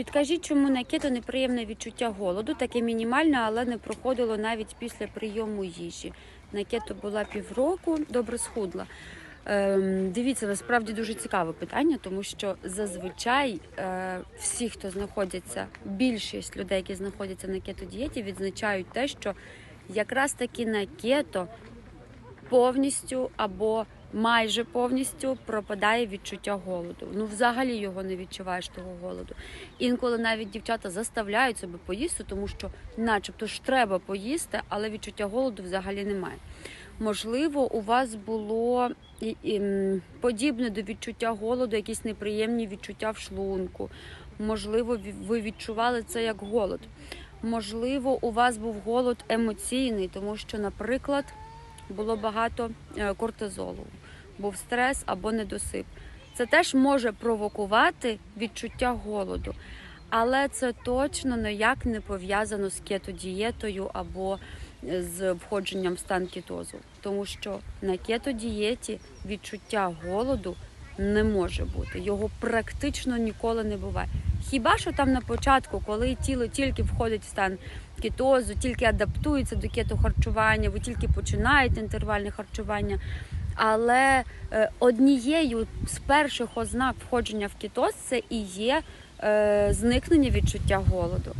Підкажіть, чому на кето неприємне відчуття голоду, таке мінімальне, але не проходило навіть після прийому їжі. На кето була півроку, добре схудла. Ем, дивіться, насправді дуже цікаве питання, тому що зазвичай е, всі, хто знаходяться, більшість людей, які знаходяться на кето-дієті, відзначають те, що якраз таки на кето повністю або майже повністю пропадає відчуття голоду. Ну, взагалі його не відчуваєш того голоду. Інколи навіть дівчата заставляють себе поїсти, тому що, начебто, ж треба поїсти, але відчуття голоду взагалі немає. Можливо, у вас було подібне до відчуття голоду, якісь неприємні відчуття в шлунку. Можливо, ви відчували це як голод. Можливо, у вас був голод емоційний, тому що, наприклад, було багато е, кортизолу, був стрес або недосип. Це теж може провокувати відчуття голоду, але це точно ніяк не пов'язано з кетодієтою або е, з входженням в стан кетозу. Тому що на кетодієті відчуття голоду не може бути. Його практично ніколи не буває. Хіба що там на початку, коли тіло тільки входить в стан кетозу, тільки адаптується до кетохарчування, ви тільки починаєте інтервальне харчування. Але е, однією з перших ознак входження в кітоз це і є е, зникнення відчуття голоду.